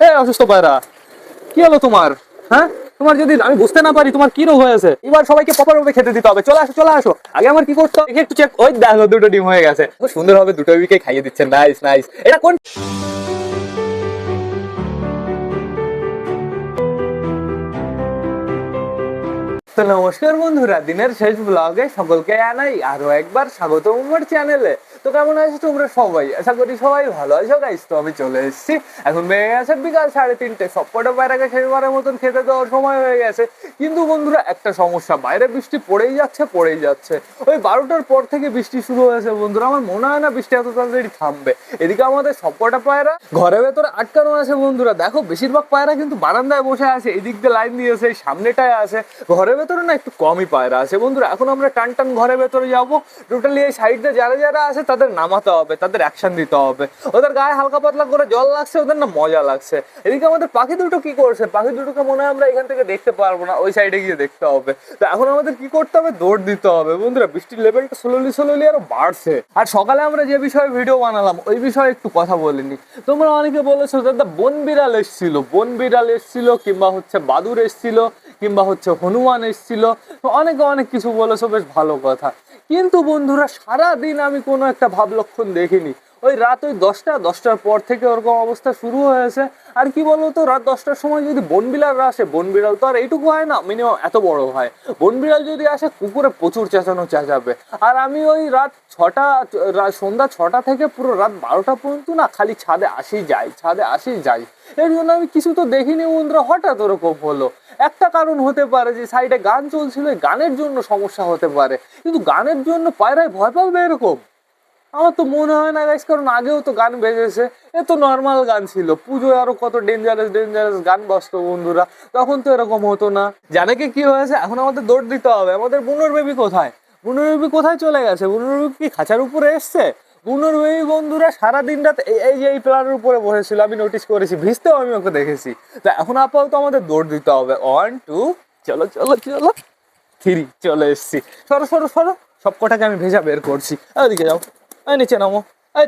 এ অসুস্থ পায়রা, কি হলো তোমার? হ্যাঁ? তোমার যদি আমি বুঝতে না পারি তোমার কি রোগ হয়েছে। এবার সবাইকে প্রপার খেতে দিতে হবে। চলে আসো চলে আসো। আগে আমার কি করতে একটু চেক ওই দেখো দুটো ডিম হয়ে গেছে। সুন্দর হবে দুটো উইকে খাইয়ে দিচ্ছে। নাইস নাইস এটা কোন তো নমস্কার বন্ধুরা, দিনের শেষ ব্লগে সকলকে জানাই আরও একবার স্বাগত আমার চ্যানেলে তো কেমন আছো তোমরা সবাই? আশা করি সবাই ভালো আছো গাইস তো আমি চলে এসেছি। এখন বেড়ে গেছে বিকাল সাড়ে তিনটে। সবকটা বাইরে শেষবারের মতন খেতে দেওয়ার সময় হয়ে গেছে। কিন্তু বন্ধুরা, একটা সমস্যা, বাইরে বৃষ্টি পড়েই যাচ্ছে পড়েই যাচ্ছে। ওই বারোটার পর থেকে বৃষ্টি শুরু হয়েছে বন্ধুরা। আমার মনে হয় না বৃষ্টি এত তাড়াতাড়ি থামবে। এদিকে আমাদের সবকটা পায়রা ঘরের ভেতরে আটকানো আছে বন্ধুরা। দেখো, বেশিরভাগ পায়রা কিন্তু বারান্দায় বসে আছে। এদিক দিয়ে লাইন দিয়েছে সামনেটায় আছে। ঘরের ভেতরে না একটু কমই পায়রা আছে। বন্ধুরা, এখন আমরা টান টান ঘরের ভেতরে যাব। টোটালি এই সাইড যারা যারা আছে, তাদের নামাতে হবে, তাদের অ্যাকশন দিতে হবে। ওদের গায়ে হালকা পাতলা করে জল লাগছে, ওদের না মজা লাগছে। এদিকে আমাদের পাখি দুটো কি করছে? পাখি দুটোকে মনে হয় আমরা এখান থেকে দেখতে পারব না, ওই সাইডে গিয়ে দেখতে হবে। তো এখন আমাদের কি করতে হবে? দৌড় দিতে হবে। বন্ধুরা, বৃষ্টির লেভেলটা স্লোলি স্লোলি আরও বাড়ছে। আর সকালে আমরা যে বিষয়ে ভিডিও বানালাম, ওই বিষয়ে একটু কথা বলিনি তোমরা অনেকে বলেছ দাদা বন বিড়াল এসছিল। বন বিড়াল এসছিল কিংবা হচ্ছে বাদুর এসছিল। কিংবা হচ্ছে হনুমান এসছিল। অনেকে অনেক কিছু বলেছ, বেশ ভালো কথা। কিন্তু বন্ধুরা সারা দিন আমি কোনো একটা ভাব লক্ষণ দেখিনি। ওই রাত ওই দশটা, দশটার পর থেকে ওরকম অবস্থা শুরু হয়েছে। আর কি বলতো রাত দশটার সময় যদি বনবিলালরা আসে বনবিড়াল তো আর এইটুকু হয় না মিনিমাম এত বড় হয়। বনবিড়াল যদি আসে, কুকুরে প্রচুর চেঁচানো, চেঁচাবে। আর আমি ওই রাত ছটা সন্ধ্যা ছটা থেকে পুরো রাত বারোটা পর্যন্ত না, খালি ছাদে আসেই যাই, ছাদে আসেই যাই। এর জন্য আমি কিছু তো দেখিনি বন্ধুরা, হঠাৎ ওরকম হলো। একটা কারণ হতে পারে যে সাইডে গান চলছিল গানের জন্য সমস্যা হতে পারে। কিন্তু গানের জন্য পায়রায় ভয় পাবে এরকম? আমার তো মনে হয় না গাইস কারণ আগেও তো গান বেজেছে। এ তো নর্মাল গান ছিল। পুজোয় আরও কত ডেঞ্জারাস ডেঞ্জারাস গান বাজতো বন্ধুরা। তখন তো এরকম হতো না। জানে কি কি হয়েছে? এখন আমাদের দৌড় দিতে হবে। আমাদের বুনোর বেবি কোথায়? বুনোর বেবি কোথায় চলে গেছে? বুনোর বেবি কি খাঁচার উপরে এসছে? বুনোর বেবি বন্ধুরা সারা দিন রাত এই- যে, এই প্ল্যানের উপরে বসেছিল। আমি নোটিস করেছি। ভিজতেও আমি ওকে দেখেছি। তা এখন আপাতত আমাদের দৌড় দিতে হবে। ওয়ান টু চলো চলো চলো। থ্রি, চলে এসছি। সরো সরো সরো। সব কটাকে আমি ভেজা বের করছি। ওদিকে যাও। নিচে নামো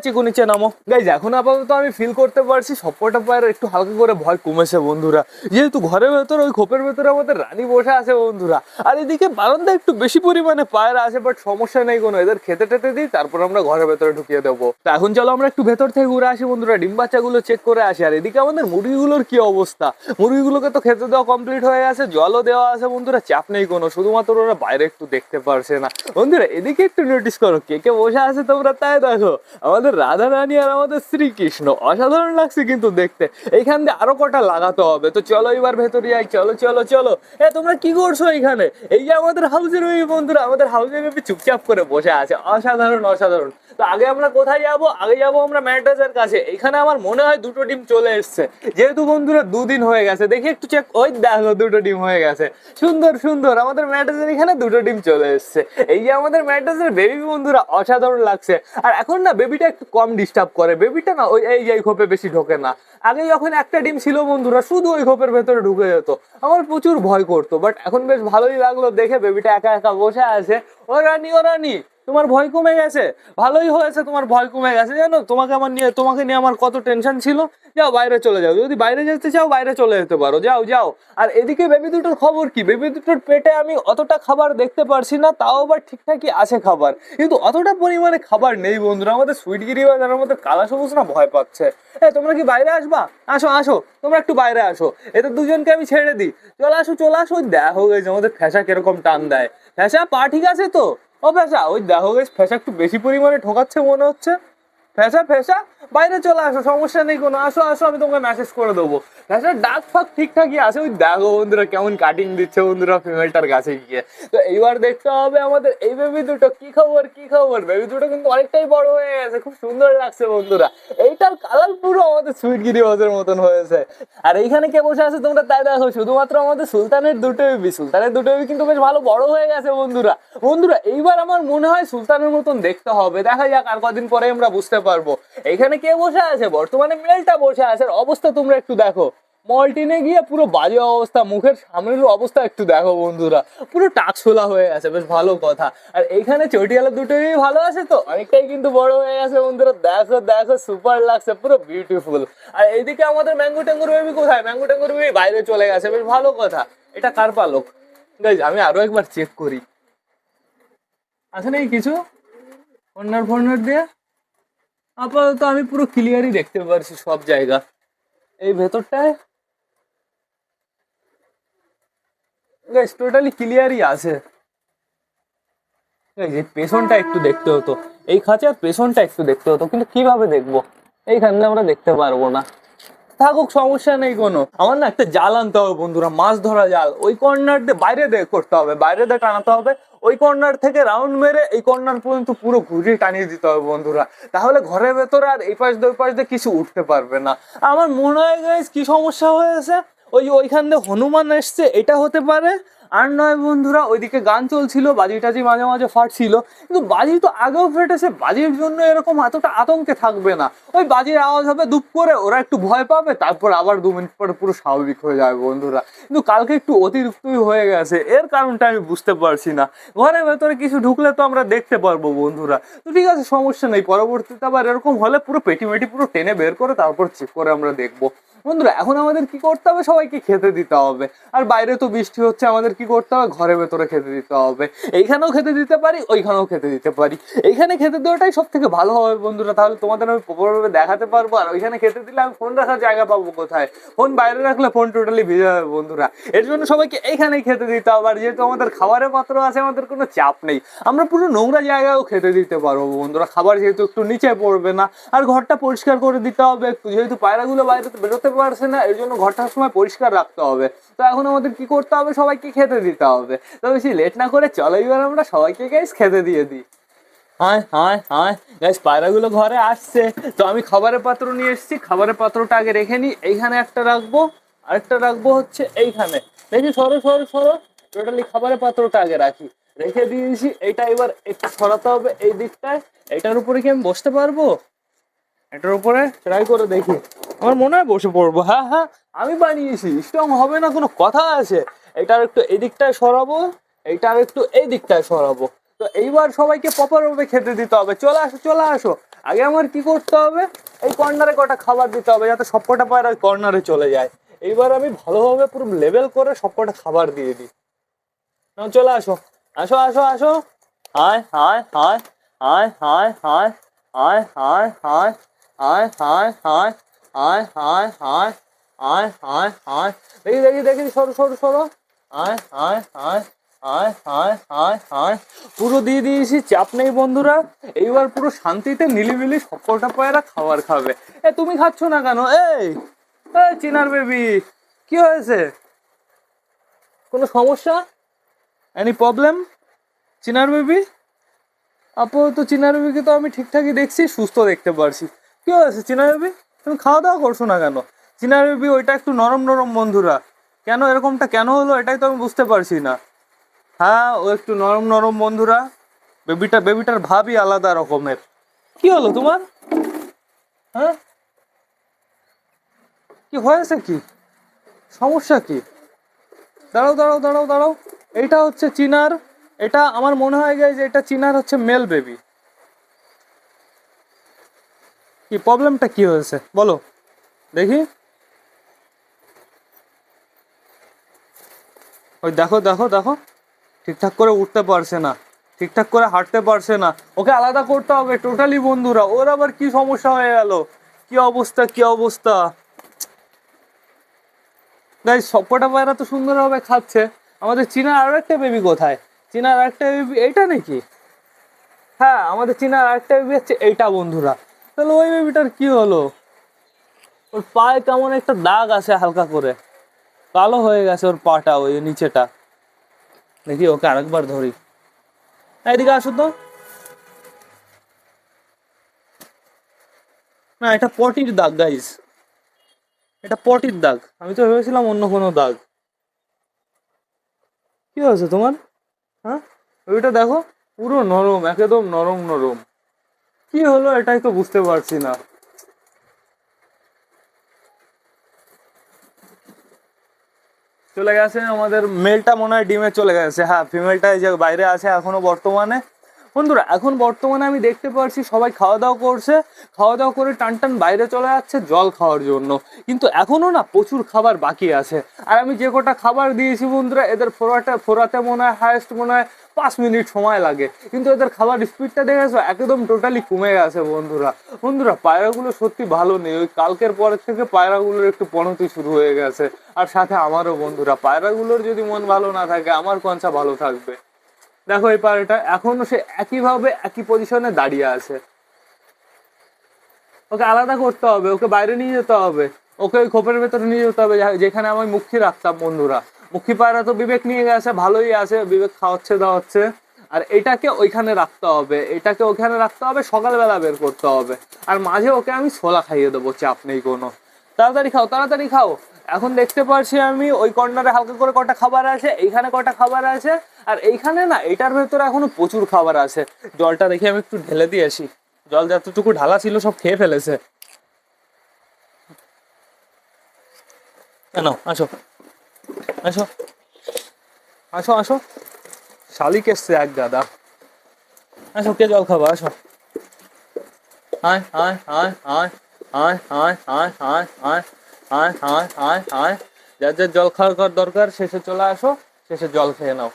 চিকু নিচে নামো। গাইজ, এখন আপাতত আমি ফিল করতে পারছি সব কটা পায়ের একটু হালকা করে ভয় কমেছে বন্ধুরা। যেহেতু ঘরের ভেতরে, ওই খোপের ভেতরে আমাদের রানী বসে আছে বন্ধুরা। আর এদিকে বারান্দা একটু বেশি পরিমাণে পায়রা আছে বাট সমস্যা নেই কোনো। এদের খেতে টেতে দিই, তারপর আমরা ঘরের ভেতরে ঢুকিয়ে দেবো। তা এখন চলো আমরা একটু ভেতর থেকে ঘুরে আসি বন্ধুরা, ডিম বাচ্চাগুলো চেক করে আসি। আর এদিকে আমাদের মুরগিগুলোর কি অবস্থা? মুরগিগুলোকে তো খেতে দেওয়া কমপ্লিট হয়ে গেছে, জলও দেওয়া আছে বন্ধুরা, চাপ নেই কোনো। শুধুমাত্র ওরা বাইরে একটু দেখতে পারছে না। বন্ধুরা, এদিকে একটু নোটিস করো, কে কে বসে আছে তোমরা তাই দেখো। আমাদের রাধা রানী আর আমাদের শ্রীকৃষ্ণ। অসাধারণ লাগছে কিন্তু দেখতে। এইখান দিয়ে আরও কটা লাগাতে হবে। তো চলো এবার ভেতরে যাই চলো চলো চলো। এ, তোমরা কি করছ এখানে? এই যে আমাদের হাউসের ওই বন্ধুরা, আমাদের হাউসের বেবি চুপচাপ করে বসে আছে। অসাধারণ অসাধারণ। তো আগে আমরা কোথায় যাব? আগে যাব আমরা ম্যাট্রেসের কাছে। এখানে আমার মনে হয় দুটো ডিম চলে এসছে। যেহেতু বন্ধুরা দুদিন হয়ে গেছে, দেখি একটু চেক ওই দেখো, দুটো ডিম হয়ে গেছে। সুন্দর সুন্দর। আমাদের ম্যাট্রেসের এখানে দুটো ডিম চলে এসছে। এই যে আমাদের ম্যাট্রেসের বেবি বন্ধুরা, অসাধারণ লাগছে। আর এখন না বেবিটা একটু কম ডিস্টার্ব করে। বেবিটা না, ওই এই এই খোপে বেশি ঢোকে না। আগে যখন একটা ডিম ছিল বন্ধুরা, শুধু ওই খোপের ভেতরে ঢুকে যেত। আমার প্রচুর ভয় করতো বাট এখন বেশ ভালোই লাগল দেখে বেবিটা একা একা বসে আছে। ও রানি, ও রানী! তোমার ভয় কমে গেছে? ভালোই হয়েছে, তোমার ভয় কমে গেছে। জানো, তোমাকে আমার নিয়ে, তোমাকে নিয়ে আমার কত টেনশন ছিল। যাও, বাইরে চলে যাও। যদি বাইরে যেতে চাও, বাইরে চলে যেতে পারো। যাও যাও। আর এদিকে বেবি দুটোর খবর কি? বেবি দুটোর পেটে আমি অতটা খাবার দেখতে পারছি না, তাও আবার ঠিকঠাকই আছে খাবার। কিন্তু অতটা পরিমাণে খাবার নেই, বন্ধুরা। আমাদের সুইটগিরি বা যারা আমাদের কালা সবুজ না ভয় পাচ্ছে। হ্যাঁ তোমরা কি বাইরে আসবা? আসো আসো। তোমরা একটু বাইরে আসো। এদের দুজনকে আমি ছেড়ে দিই। চলে আসো চলে আসো। দেখো গেছে, আমাদের ফ্যাসা কীরকম টান দেয়। ফ্যাসা, পা ঠিক আছে তো? ও ফ্যাসা ওই দেখো গেছে ফ্যাসা একটু বেশি পরিমাণে ঠকাচ্ছে মনে হচ্ছে। ফ্যাসা ফ্যাসা বাইরে চলে আসো, সমস্যা নেই কোনো। আসো আসো, আমি তোমাকে মেসেজ করে দেবো। ফ্যাসার ডাক ফাক ঠিকঠাকই আছে। ওই দেখো বন্ধুরা কেমন কাটিং দিচ্ছে বন্ধুরা ফিমেলটার কাছে গিয়ে। তো এইবার দেখতে হবে আমাদের এই বেবি দুটো। কি খবর কি খবর? বেবি দুটো কিন্তু অনেকটাই বড় হয়ে গেছে। খুব সুন্দর লাগছে বন্ধুরা। এইটার কালার পুরো আমাদের সুইট গিরিবাজের মতন হয়েছে। আর এইখানে কে বসে আছে তোমরা তাই দেখো, শুধুমাত্র আমাদের সুলতানের দুটো বেবি সুলতানের দুটো বেবি কিন্তু বেশ ভালো বড় হয়ে গেছে বন্ধুরা। বন্ধুরা, এইবার আমার মনে হয় সুলতানের মতন দেখতে হবে। দেখা যাক আর কদিন পরে আমরা বুঝতে পারব। এখানে কে বসে আছে? বর্তমানে মেলটা বসে আছে। অবস্থা তোমরা একটু দেখো। মলটিনে গিয়ে পুরো বাজে অবস্থা। মুখের সামনের অবস্থা একটু দেখো বন্ধুরা। পুরো টাকছোলা হয়ে গেছে বেশ ভালো কথা। আর এখানে চটিয়ালা দুটোই ভালো আছে তো? অনেকটাই কিন্তু বড় হয়ে গেছে বন্ধুরা। দেখো দেখো সুপার লাগছে। পুরো বিউটিফুল আর এইদিকে আমাদের ম্যাঙ্গো ট্যাঙ্গুর বেবি কোথায়? ম্যাঙ্গো ট্যাঙ্গুর বেবি বাইরে চলে গেছে। বেশ ভালো কথা। এটা কার পালক? আমি আরও একবার চেক করি। আছে নাকি কিছু? কর্নার ফর্নার দিয়ে? আপাতত আমি পুরো ক্লিয়ারই দেখতে পারছি সব জায়গা। এই ভেতরটায়? গাইস টোটালি ক্লিয়ারই আছে। গাইস এই পেছনটা একটু দেখতে হতো। এই খাঁচার পেছনটা একটু দেখতে হতো, কিন্তু কীভাবে দেখব? এইখানে আমরা দেখতে পারব না। থাকুক, সমস্যা নেই কোনো। আমার না একটা জাল আনতে হবে বন্ধুরা, মাছ ধরা জাল। ওই কর্নার দিয়ে বাইরে দিয়ে করতে হবে। বাইরে দিয়ে টানাতে হবে। ওই কর্নার থেকে রাউন্ড মেরে এই কর্নার পর্যন্ত পুরো ঘুরিয়ে টানিয়ে দিতে হবে বন্ধুরা। তাহলে ঘরের ভেতরে আর এই পাশ দিয়ে ওই পাশ দিয়ে কিছু উঠতে পারবে না। আমার মনে হয় গাইজ কি সমস্যা হয়েছে? ওই ওইখান দিয়ে হনুমান এসছে, এটা হতে পারে। আর নয় বন্ধুরা, ওইদিকে গান চলছিল বাজি টাজি মাঝে মাঝে ফাটছিল, কিন্তু বাজি তো আগেও ফেটেছে, বাজির জন্য এরকম এতটা আতঙ্কে থাকবে না। ওই বাজির আওয়াজ হবে দুপ করে, ওরা একটু ভয় পাবে, তারপর আবার দু মিনিট পরে পুরো স্বাভাবিক হয়ে যাবে বন্ধুরা। কিন্তু কালকে একটু অতিরিক্তই হয়ে গেছে, এর কারণটা আমি বুঝতে পারছি না। ঘরের ভেতরে কিছু ঢুকলে তো আমরা দেখতে পারব বন্ধুরা। তো ঠিক আছে, সমস্যা নেই, পরবর্তীতে আবার এরকম হলে পুরো পেটি মেটি পুরো টেনে বের করে তারপর চেক করে আমরা দেখব। বন্ধুরা, এখন আমাদের কি করতে হবে? সবাইকে খেতে দিতে হবে। আর বাইরে তো বৃষ্টি হচ্ছে, আমাদের কি করতে হবে ঘরের ভেতরে খেতে দিতে হবে। এইখানেও খেতে দিতে পারি, ওইখানেও খেতে দিতে পারি। এইখানে খেতে দেওয়াটাই সব থেকে ভালো হবে বন্ধুরা। তাহলে তোমাদের আমি প্রপারভাবে দেখাতে পারব। আর ওইখানে খেতে দিলে আমি ফোন রাখার জায়গা পাবো কোথায়? ফোন বাইরে রাখলে ফোন টোটালি ভিজে যাবে বন্ধুরা। এর জন্য সবাইকে এইখানেই খেতে দিতে হবে। আর যেহেতু আমাদের খাবারের পাত্র আছে, আমাদের কোনো চাপ নেই। আমরা পুরো নোংরা জায়গাও খেতে দিতে পারব বন্ধুরা। খাবার যেহেতু একটু নিচে পড়বে না, আর ঘরটা পরিষ্কার করে দিতে হবে। যেহেতু পায়রাগুলো বাইরে বেরোতে পারছে না, এর জন্য ঘরটা সময় পরিষ্কার রাখতে হবে। তো এখন আমাদের কি করতে হবে? সবাইকে খেতে দিতে হবে। তো বেশি লেট না করে চলো, এবার আমরা সবাইকে গাইস খেতে দিয়ে দিই। হায় হায় হায়। গাইস পায়রাগুলো ঘরে আসছে। তো আমি খাবারের পাত্র নিয়ে এসেছি। খাবারের পাত্রটা আগে রেখে নিই। এইখানে একটা রাখব। আরেকটা রাখব হচ্ছে এইখানে। দেখি, সরো সরো সরো। টোটালি খাবারের পাত্রটা আগে রাখি। রেখে দিয়েছি। এইটা এবার একটু সরাতে হবে এই দিকটায়। এটার উপরে কি আমি বসতে পারব? এটার উপরে? ট্রাই করে দেখি। আমার মনে হয় বসে পড়ব। হ্যাঁ হ্যাঁ। আমি বানিয়েছি। স্ট্রং হবে না কোনো কথা আছে। এটার একটু এই দিকটায় সরাবো এইটার একটু এই দিকটায় সরাবো তো এইবার সবাইকে প্রপার ভাবে খেতে দিতে হবে চলে আসো চলে আসো আগে আমার কি করতে হবে এই কর্নারে কটা খাবার দিতে হবে যাতে সব কটা পায়রা ওই কর্নারে চলে যায় এইবার আমি ভালোভাবে পুরো লেভেল করে সব কটা খাবার দিয়ে দিই নাও, চলে আসো আসো আসো আসো হায় হায় হায় হায় হায় হায় হায় হায় হায় হায় হায় হায় হায় হায় হায় হায় হায় হায় দেখি দেখি দেখি সরো সরো সরো হায় হায় হায় হায় হায় হায় হায়। পুরো দিয়ে দিয়েছি, চাপ নেই বন্ধুরা। এইবার পুরো শান্তিতে নিলিবিলি সবকটা পায়রা খাবার খাবে। এ, তুমি খাচ্ছ না কেন? এই চিনার বেবি কি হয়েছে? কোনো সমস্যা? এনি প্রবলেম চিনার বেবি আপাতত চিনার বেবিকে তো আমি ঠিকঠাকই দেখছি, সুস্থ দেখতে পারছি। কি হয়েছে, চিনার বেবি তুমি খাওয়া দাওয়া করছ না কেন? চিনার বেবি ওইটা একটু নরম নরম বন্ধুরা। কেন এরকমটা? কেন হলো? এটাই তো আমি বুঝতে পারছি না। হ্যাঁ ও একটু নরম নরম বন্ধুরা। বেবিটা, বেবিটার ভাবই আলাদা রকমের। কি হলো তোমার? হ্যাঁ? কি হয়েছে কি? সমস্যা কি? দাঁড়াও দাঁড়াও দাঁড়াও দাঁড়াও। এটা হচ্ছে চিনার। এটা আমার মনে হয় গাই যে এটা চিনার হচ্ছে মেল বেবি কি প্রবলেমটা কি হয়েছে? বলো। দেখি। ওই দেখো দেখো দেখো। ঠিকঠাক করে উঠতে পারছে না। ঠিকঠাক করে হাঁটতে পারছে না। ওকে আলাদা করতে হবে টোটালি বন্ধুরা। ওর আবার কি সমস্যা হয়ে গেল? কি অবস্থা কি অবস্থা? গাইজ সবকটা পায়রা তো সুন্দরভাবে খাচ্ছে। আমাদের চীনার আরও একটা বেবি কোথায়? চীনার আরেকটা বেবি এইটা নাকি? হ্যাঁ আমাদের চীনার আরেকটা বেবি হচ্ছে এইটা বন্ধুরা। তাহলে ওই বেবিটার কি হলো? ওর পায়ে কেমন একটা দাগ আছে হালকা করে। কালো হয়ে গেছে ওর পাটা, ওই নিচেটা। দেখি ওকে আরেকবার ধরি। এদিকে আসো তো। না, এটা পটির দাগ গাইজ এটা পটির দাগ। আমি তো ভেবেছিলাম অন্য কোনো দাগ। কি হয়েছে তোমার? হ্যাঁ? ওইটা দেখো, পুরো নরম, একদম নরম নরম। কি হলো এটাই তো বুঝতে পারছি না। চলে গেছে, আমাদের মেলটা মনে হয় ডিমে চলে গেছে। হ্যাঁ ফিমেলটা এই যে বাইরে আছে, এখনও বর্তমানে বন্ধুরা, এখন বর্তমানে আমি দেখতে পাচ্ছি সবাই খাওয়া দাওয়া করছে। খাওয়া দাওয়া করে টান টান বাইরে চলে যাচ্ছে জল খাওয়ার জন্য। কিন্তু এখনও না প্রচুর খাবার বাকি আছে। আর আমি যে কটা খাবার দিয়েছি বন্ধুরা, এদের ফোরাটা ফোরাতে মনে হয় হায়েস্ট মনে হয় পাঁচ মিনিট সময় লাগে। কিন্তু এদের খাবার স্পিডটা দেখেছ? একদম টোটালি কমে গেছে বন্ধুরা। বন্ধুরা, পায়রাগুলো সত্যি ভালো নেই। ওই কালকের পরের থেকে পায়রাগুলোর একটু পনতি শুরু হয়ে গেছে। আর সাথে আমারও বন্ধুরা, পায়রাগুলোর যদি মন ভালো না থাকে, আমার কনসা ভালো থাকবে। দেখো এই পায়রাটা এখনও সে একইভাবে, একই পজিশনে দাঁড়িয়ে আছে। ওকে আলাদা করতে হবে, ওকে বাইরে নিয়ে যেতে হবে, ওকে ওই খোপের ভেতরে নিয়ে যেতে হবে যেখানে আমি মুখী রাখতাম, বন্ধুরা। মুখী পায়রা তো বিবেক নিয়ে গেছে, ভালোই আছে, বিবেক খাওয়াচ্ছে, দাওয়াচ্ছে। আর এটাকে ওইখানে রাখতে হবে, এটাকে ওখানে রাখতে হবে, সকালবেলা বের করতে হবে। আর মাঝে ওকে আমি ছোলা খাইয়ে দেবো, চাপ নেই কোনো। তাড়াতাড়ি খাও তাড়াতাড়ি খাও। এখন দেখতে পাচ্ছি আমি, ওই কর্নারে হালকা করে কটা খাবার আছে, এইখানে কটা খাবার আছে, আর এইখানে না, এটার ভেতরে এখনও প্রচুর খাবার আছে। জলটা দেখি আমি একটু ঢেলে দিয়ে আসি। জল যতটুকু ঢালা ছিল, সব খেয়ে ফেলেছে। কেন? আসো। আসো। আসো আসো। শালিক এসছে এক গাদা। আসো, কে জল খাব? আসো। আয় আয় আয় আয়। আয় আয় আয় আয় আয় আয় আয় আয় আয় যার যার জল খাওয়ার কর দরকার, শেষে চলে আসো, শেষে জল খেয়ে নাও।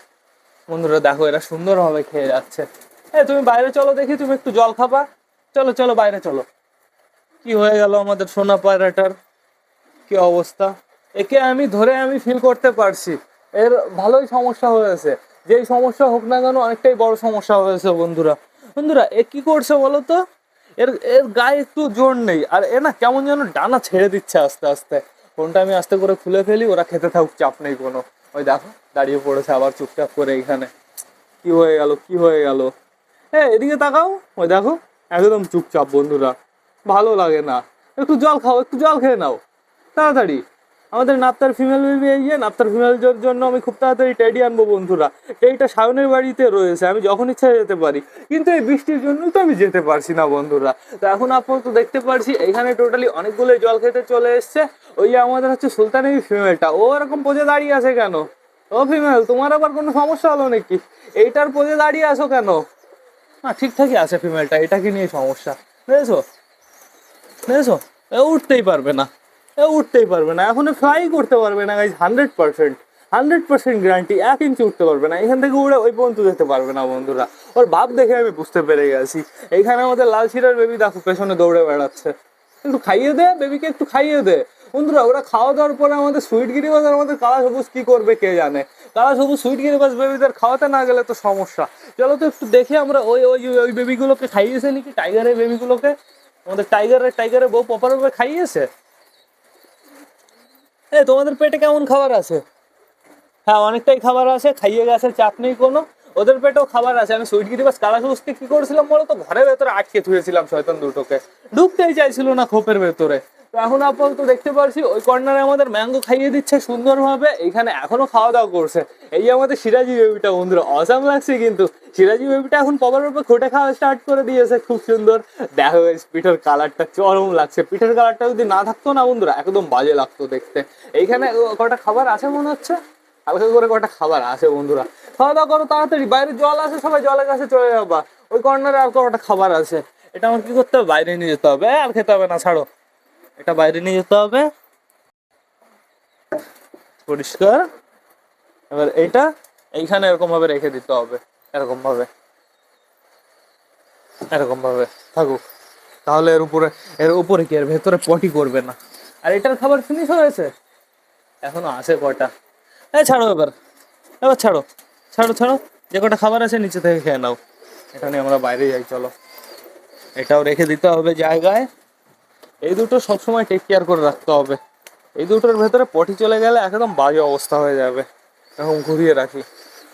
বন্ধুরা, দেখো এরা সুন্দরভাবে খেয়ে যাচ্ছে। এ, তুমি বাইরে চলো দেখি, তুমি একটু জল খাবা। চলো চলো, বাইরে চলো। কি হয়ে গেল আমাদের সোনা পায়রাটার? কি অবস্থা? একে আমি ধরে আমি ফিল করতে পারছি। এর ভালোই সমস্যা হয়েছে। যেই সমস্যা হোক না কেন, অনেকটাই বড় সমস্যা হয়েছে বন্ধুরা। বন্ধুরা, এ কি করছে বলো তো? এর এর গায়ে একটু জোর নেই। আর এ না কেমন যেন ডানা ছেড়ে দিচ্ছে আস্তে আস্তে। ফোনটা আমি আস্তে করে খুলে ফেলি, ওরা খেতে থাকুক, চাপ নেই কোনো। ওই দেখো, দাঁড়িয়ে পড়েছে আবার চুপচাপ করে এখানে। কি হয়ে গেল, কি হয়ে গেল? হ্যাঁ এদিকে তাকাও। ওই দেখো, একদম চুপচাপ বন্ধুরা। ভালো লাগে না। একটু জল খাও, একটু জল খেয়ে নাও। তাড়াতাড়ি। আমাদের নাপ্তার ফিমেল বেবি এই নাপ্তার ফিমেল জন্য আমি খুব তাড়াতাড়ি টেডি আনব বন্ধুরা। টেডিটা সায়নের বাড়িতে রয়েছে, আমি যখন ইচ্ছা যেতে পারি। কিন্তু এই বৃষ্টির জন্যই তো আমি যেতে পারছি না বন্ধুরা। তো এখন আপাতত দেখতে পারছি এখানে টোটালি অনেকগুলো জল খেতে চলে এসছে। ওই আমাদের হচ্ছে সুলতানের ফিমেলটা ও এরকম পোজে দাঁড়িয়ে আছে কেন? ও ফিমেল তোমার আবার কোনো সমস্যা হলো নাকি? এইটার পোজে দাঁড়িয়ে আছো কেন? না, ঠিকঠাকই আছে ফিমেলটা এটাকে নিয়ে সমস্যা। বুঝেছ? বুঝেছ? উঠতেই পারবে না। উঠতেই পারবে না, এখন ফ্লাই করতে পারবে না guys hundred percent hundred percent guarantee এক ইঞ্চি উঠতে পারবে না, এখান থেকে উড়ে ওই পর্যন্ত যেতে পারবে না বন্ধুরা। ওর ভাব দেখে আমি বুঝতে পেরে গেছি। এইখানে আমাদের লাল শিরার বেবি দেখো, পেছনে দৌড়ে বেড়াচ্ছে। একটু খাইয়ে দে বেবিকে একটু খাইয়ে দে। বন্ধুরা, ওরা খাওয়া দাওয়ার পরে আমাদের সুইট গিরিবাজ আর আমাদের কালা সবুজ কি করবে কে জানে? কালা সবুজ সুইট গিরিবাজ বেবিদের খাওয়াতে না গেলে তো সমস্যা। চলো তো একটু দেখি আমরা ওই ওই ওই বেবিগুলোকে খাইয়েছে নাকি টাইগারের বেবিগুলোকে আমাদের টাইগারের টাইগারের বউ প্রপারভাবে খাইয়েছে? এ, তোমাদের পেটে কেমন খাবার আছে? হ্যাঁ অনেকটাই খাবার আছে, খাইয়ে গেছে, চাপ নেই কোনো। ওদের পেটেও খাবার আছে। আমি সুইট গিরিবাস কালা সবুজকে কি করেছিলাম বলো তো? ঘরের ভেতরে আটকে থুয়েছিলাম শয়তান দুটোকে। ঢুকতেই চাইছিল না খোপের ভেতরে। তো এখন আপাতত দেখতে পারছি ওই কর্নারে আমাদের ম্যাঙ্গো খাইয়ে দিচ্ছে সুন্দরভাবে। এখানে এখনও খাওয়া দাওয়া করছে। এই আমাদের সিরাজি বেবিটা বন্ধুরা অসাম লাগছে কিন্তু। সিরাজি বেবিটা এখন পবার উপর খোটে খাওয়া স্টার্ট করে দিয়েছে, খুব সুন্দর। দেখো পিঠের কালারটা চরম লাগছে। পিঠের কালারটা যদি না থাকতো না বন্ধুরা, একদম বাজে লাগতো দেখতে। এইখানে কটা খাবার আছে মনে হচ্ছে? হালকা করে কটা খাবার আছে বন্ধুরা। খাওয়া দাওয়া করো তাড়াতাড়ি, বাইরে জল আছে, সবাই জলের কাছে চলে যাবা। ওই কর্নারে আর কটা খাবার আছে। এটা আমার কি করতে হবে? বাইরে নিয়ে যেতে হবে। আর খেতে হবে না, ছাড়ো। এটা বাইরে নিয়ে যেতে হবে। পরিষ্কার। এবার এইটা এইখানে এরকম ভাবে রেখে দিতে হবে, এরকম ভাবে। এরকম ভাবে থাকুক। তাহলে এর উপরে এর উপরে কি, এর ভেতরে পটি করবে না। আর এটার খাবার ফিনিশ হয়েছে? এখনও আছে কটা এ ছাড়ো এবার। এবার ছাড়ো। ছাড়ো ছাড়ো। যে কটা খাবার আছে নিচে থেকে খেয়ে নাও। এটা নিয়ে আমরা বাইরে যাই, চলো। এটাও রেখে দিতে হবে জায়গায়। এই দুটো সবসময় টেক কেয়ার করে রাখতে হবে। এই দুটোর ভেতরে পটি চলে গেলে একদম বাজে অবস্থা হয়ে যাবে। এখন ঘুরিয়ে রাখি।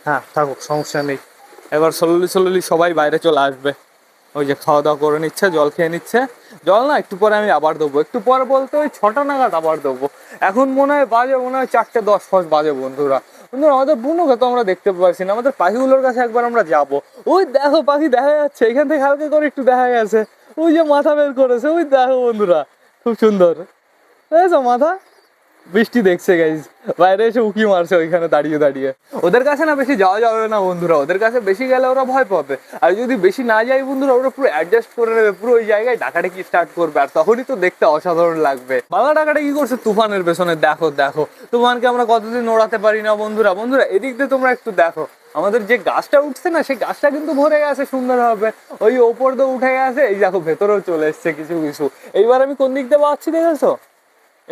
হ্যাঁ থাকুক, সমস্যা নেই। এবার স্লোলি সললি সবাই বাইরে চলে আসবে। ওই যে খাওয়া দাওয়া করে নিচ্ছে, জল খেয়ে নিচ্ছে। জল না, একটু পরে আমি আবার দেবো। একটু পরে বলতে ওই ছটা নাগাদ আবার দেবো। এখন মনে হয় বাজে, মনে হয় চারটে দশ ফস বাজে বন্ধুরা। বন্ধুরা, আমাদের বুনুকে তো আমরা দেখতে পাচ্ছি না। আমাদের পাখিগুলোর কাছে একবার আমরা যাব। ওই দেখো, পাখি দেখা যাচ্ছে। এখান থেকে হালকা করে একটু দেখা গেছে। ওই যে মাথা বের করেছে, ওই দেখো বন্ধুরা, খুব সুন্দর। দেখেছ মাথা, বৃষ্টি দেখছে গাইজ বাইরে এসে উকি মারছে ওইখানে দাঁড়িয়ে দাঁড়িয়ে। ওদের কাছে না বেশি যাওয়া যাবে না বন্ধুরা, ওদের কাছে বেশি গেলে ওরা ভয় পাবে। আর যদি বেশি না যাই বন্ধুরা, ওরা পুরো অ্যাডজাস্ট করে নেবে, পুরো ওই জায়গায় ডাকাটা কি স্টার্ট করবে, আর তখনই তো দেখতে অসাধারণ লাগবে। বাংলা ডাকাটা কি করছে? তুফানের পেছনে দেখো দেখো। তুফানকে আমরা কতদিন ওড়াতে পারি না বন্ধুরা? বন্ধুরা, এদিক দিয়ে তোমরা একটু দেখো। আমাদের যে গাছটা উঠছে না, সেই গাছটা কিন্তু ভরে গেছে সুন্দরভাবে। ওই ওপর দিয়ে উঠে গেছে, এই দেখো ভেতরেও চলে এসছে কিছু কিছু। এইবার আমি কোন দিক দিয়ে পাচ্ছি দেখেছ?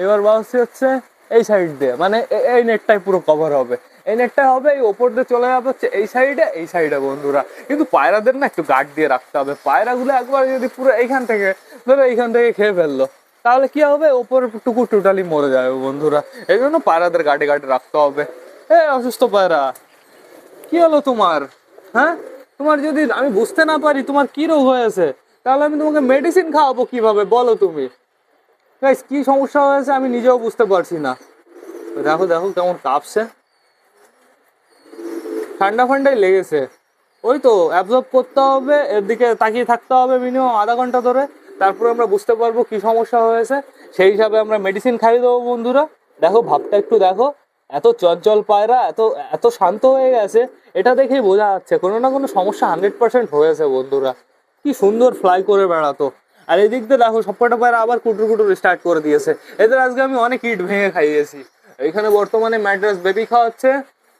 এবার বাউন্সি হচ্ছে এই সাইড দিয়ে মানে এই নেটটাই পুরো কভার হবে। এই নেটটা হবে, এই ওপর দিয়ে চলে যাবে হচ্ছে এই সাইডে এই সাইডে বন্ধুরা। কিন্তু পায়রাদের না একটু গার্ড দিয়ে রাখতে হবে। পায়রাগুলো একবার যদি পুরো এইখান থেকে, ধরো এইখান থেকে খেয়ে ফেলল, তাহলে কি হবে? ওপর টুকু টোটালি মরে যাবে বন্ধুরা। এই জন্য পায়রাদের গার্ডে গার্ডে রাখতে হবে। এ অসুস্থ পায়রা। কি হলো তোমার? হ্যাঁ? তোমার যদি আমি বুঝতে না পারি তোমার কি রোগ হয়েছে, তাহলে আমি তোমাকে মেডিসিন খাওয়াবো কীভাবে? বলো তুমি। কি সমস্যা হয়েছে আমি নিজেও বুঝতে পারছি না। দেখো দেখো কেমন কাঁপছে। ঠান্ডা ফান্ডাই লেগেছে। ওই তো অ্যাবজর্ব করতে হবে এর দিকে তাকিয়ে থাকতে হবে মিনিমাম আধা ঘণ্টা ধরে। তারপরে আমরা বুঝতে পারব কি সমস্যা হয়েছে। সেই হিসাবে আমরা মেডিসিন খাইয়ে দেবো বন্ধুরা। দেখো, ভাবটা একটু দেখো। এত চঞ্চল পায়রা, এত এত শান্ত হয়ে গেছে, এটা দেখেই বোঝা যাচ্ছে, কোনো না কোনো সমস্যা হান্ড্রেড পার্সেন্ট হয়েছে বন্ধুরা। কি সুন্দর ফ্লাই করে বেড়াতো। আর এদিক দিয়ে দেখো, সবকটা পায়রা আবার কুটুর কুটুর স্টার্ট করে দিয়েছে। এদের আজকে আমি অনেক ইট ভেঙে খাইয়েছি। এখানে বর্তমানে ম্যাড্রাস বেবি খাওয়াচ্ছে।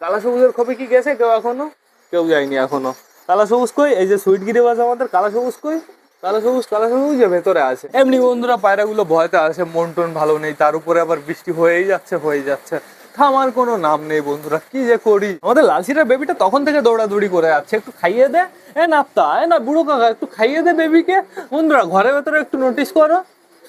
কালা সবুজের খবি কি গেছে কেউ এখনও? কেউ যায়নি এখনও। কালা সবুজ কই? এই যে সুইট গিরে গিরিবাজ আমাদের কালা সবুজ কই? কালা সবুজ কালা সবুজ ভেতরে আছে। এমনি বন্ধুরা পায়রাগুলো ভয়তে আছে মন টন ভালো নেই, তার উপরে আবার বৃষ্টি হয়েই যাচ্ছে হয়ে যাচ্ছে। থামার কোনো নাম নেই বন্ধুরা, কি যে করি? আমাদের লালসিরা বেবিটা তখন থেকে দৌড়াদৌড়ি করে যাচ্ছে একটু খাইয়ে দে। এ নাপ্তা এ না, বুড়ো কাকা, একটু খাইয়ে দে বেবিকে। বন্ধুরা, ঘরের ভেতরে একটু নোটিস করো।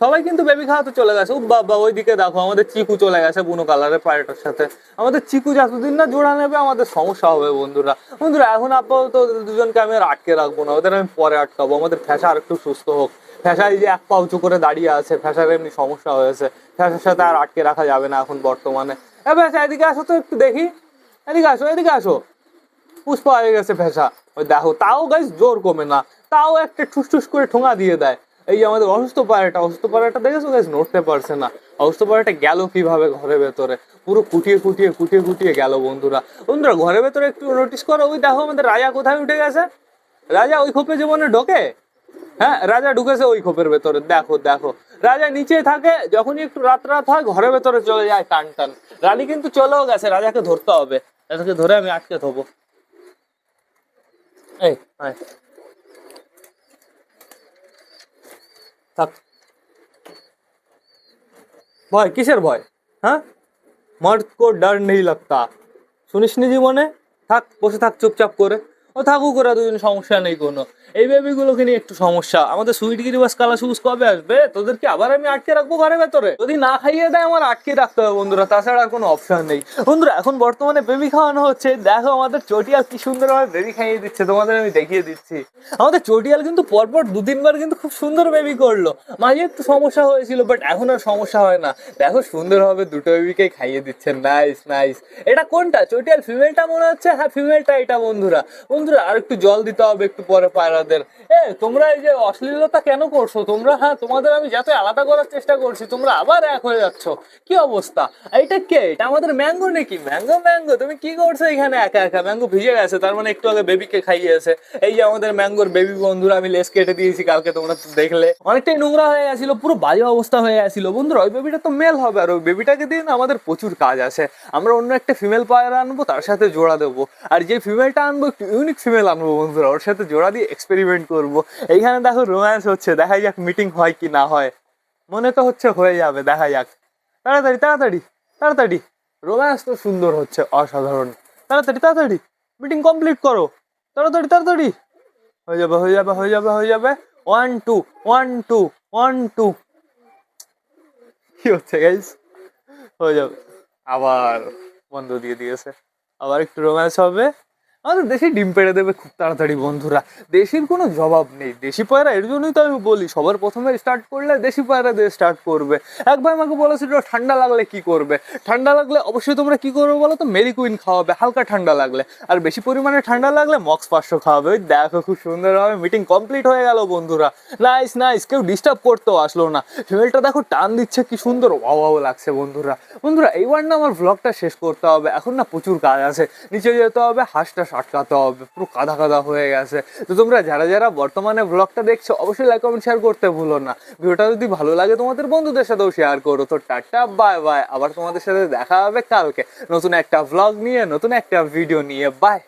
সবাই কিন্তু বেবি খাওয়াতে চলে গেছে। ও বাবা, ওইদিকে দেখো, আমাদের চিকু চলে গেছে বুনো কালারের পায়রাটার সাথে। আমাদের চিকু যতদিন না জোড়া নেবে, আমাদের সমস্যা হবে বন্ধুরা। বন্ধুরা, এখন আপাতত দুজনকে আমি আর আটকে রাখব না। ওদের আমি পরে আটকাবো। আমাদের ফ্যাসা আর একটু সুস্থ হোক। ফ্যাসা এই যে এক পা উঁচু করে দাঁড়িয়ে আছে, ফ্যাসার এমনি সমস্যা হয়েছে। ফ্যাসার সাথে আর আটকে রাখা যাবে না এখন বর্তমানে। এ ফ্যাসা এদিকে আসো তো একটু দেখি। এদিকে আসো এদিকে আসো। পুষ্পা হয়ে গেছে ফেসা। ওই দেখো, তাও গাইস জোর কমে না। তাও একটা ঠুস ঠুস করে ঠোঙা দিয়ে দেয়। এই যে আমাদের অসুস্থ পায়রাটা অসুস্থ পায়রাটা দেখেছ গাইস নড়তে পারছে না। অসুস্থ পায়রাটা গেল কীভাবে ঘরের ভেতরে? পুরো কুটিয়ে কুটিয়ে কুটিয়ে কুটিয়ে গেল বন্ধুরা। বন্ধুরা, ঘরের ভেতরে একটু নোটিস করো, ওই দেখো আমাদের রাজা কোথায় উঠে গেছে? রাজা ওই খোপে জীবনে ঢোকে? হ্যাঁ রাজা ঢুকেছে ওই খোপের ভেতরে। দেখো দেখো। রাজা নিচে থাকে, যখনই একটু রাত রাত হয়, ঘরের ভেতরে চলে যায় টান টান। রানী কিন্তু চলেও গেছে, রাজাকে ধরতে হবে। রাজাকে ধরে আমি আটকে থবো এই, আয়। থাক। ভয়, কিসের ভয়? হ্যাঁ? মর্দ কো ডর নেই লাগতা। শুনিস নি জীবনে? থাক, বসে থাক, চুপচাপ করে। ও থাকুক ওরা দুজন, সমস্যা নেই কোনো। এই বেবিগুলোকে নিয়ে একটু সমস্যা। আমাদের সুইট গিরিবাস কালা সবুজ কবে আসবে? তোদেরকে আবার আমি আটকে রাখব ঘরের ভেতরে। যদি না খাইয়ে দেয়, আমার আটকে রাখতে হবে বন্ধুরা। তাছাড়া কোনো অপশন নেই। বন্ধুরা, এখন বর্তমানে বেবি খাওয়ানো হচ্ছে। দেখো আমাদের চটিয়াল কি সুন্দর ভাবে বেবি খাইয়ে দিচ্ছে। তোমাদের আমি দেখিয়ে দিচ্ছি। আমাদের চটিয়াল কিন্তু পরপর দু তিনবার কিন্তু খুব সুন্দর বেবি করল। মাঝে একটু সমস্যা হয়েছিল বাট এখন আর সমস্যা হয় না। দেখো সুন্দরভাবে দুটো বেবিকে খাইয়ে দিচ্ছে। নাইস নাইস এটা কোনটা? চটিয়াল ফিমেলটা মনে হচ্ছে? হ্যাঁ ফিমেলটা এটা বন্ধুরা। বন্ধুরা আর একটু জল দিতে হবে একটু পরে পায়রাদের। এ তোমরা এই যে অশ্লীলতা কেন করছ? তোমরা হ্যাঁ তোমাদের আমি যাতে আলাদা করার চেষ্টা করছি, তোমরা আবার এক হয়ে যাচ্ছ। কি অবস্থা? এইটা কে? এটা আমাদের ম্যাঙ্গো নাকি? ম্যাঙ্গো ম্যাঙ্গো, তুমি কি করছ এখানে? একা একা, ম্যাঙ্গো ভিজে গেছে, তার মানে একটু আগে বেবিকে খাইয়েছে। এই যে আমাদের ম্যাঙ্গোর বেবি বন্ধুরা, আমি লেস কেটে দিয়েছি, কালকে তোমরা দেখলে। অনেকটাই নোংরা হয়ে গেছিল, পুরো বাজে অবস্থা হয়ে গেছিল। বন্ধুরা, ওই বেবিটা তো মেল হবে, আর ওই বেবিটাকে দিয়ে না আমাদের প্রচুর কাজ আছে। আমরা অন্য একটা ফিমেল পায়রা আনব, তার সাথে জোড়া দেবো। আর যে ফিমেলটা আনব, একটু ফিমেল আনব বন্ধুরা, ওর সাথে জোড়া দিয়ে এক্সপেরিমেন্ট করব। এইখানে দেখো রোম্যান্স হচ্ছে, দেখা যাক মিটিং হয় কি না হয়। মনে তো হচ্ছে হয়ে যাবে, দেখা যাক। তাড়াতাড়ি তাড়াতাড়ি তাড়াতাড়ি। রোম্যান্স তো সুন্দর হচ্ছে, অসাধারণ। তাড়াতাড়ি তাড়াতাড়ি মিটিং কমপ্লিট করো। তাড়াতাড়ি তাড়াতাড়ি। হয়ে যাবে হয়ে যাবে হয়ে যাবে হয়ে যাবে। One two one two one two কি হচ্ছে গাইস হয়ে যাবে। আবার বন্ধ দিয়ে দিয়েছে। আবার একটু রোম্যান্স হবে। আমাদের দেশে ডিম পেড়ে দেবে খুব তাড়াতাড়ি, বন্ধুরা। দেশির কোনো জবাব নেই। দেশি পায়রা, এর জন্যই তো আমি বলি, সবার প্রথমে স্টার্ট করলে দেশি পায়রা দিয়ে স্টার্ট করবে। এক ভাই আমাকে বলেছিল, ঠান্ডা লাগলে কি করবে? ঠান্ডা লাগলে অবশ্যই তোমরা কি করবে বলো তো? মেরি কুইন খাওয়াবে, হালকা ঠান্ডা লাগলে। আর বেশি পরিমাণে ঠান্ডা লাগলে মক্স পাঁচশো খাওয়াবে। ওই দেখো, খুব সুন্দরভাবে মিটিং কমপ্লিট হয়ে গেল, বন্ধুরা। নাইস নাইস কেউ ডিস্টার্ব করতেও আসলো না। ফিমেলটা দেখো, টান দিচ্ছে, কি সুন্দর ওয়াও লাগছে, বন্ধুরা। বন্ধুরা, এইবার না আমার ভ্লগটা শেষ করতে হবে। এখন না প্রচুর কাজ আছে। নিচে যেতে হবে, হাঁসটা আটকাতে হবে, পুরো কাদা কাদা হয়ে গেছে। তো তোমরা যারা যারা বর্তমানে ব্লগটা দেখছ, অবশ্যই লাইক কমেন্ট শেয়ার করতে ভুলো না। ভিডিওটা যদি ভালো লাগে, তোমাদের বন্ধুদের সাথেও শেয়ার করো। তো টাটা বাই বাই আবার তোমাদের সাথে দেখা হবে কালকে। নতুন একটা ব্লগ নিয়ে, নতুন একটা ভিডিও নিয়ে। বাই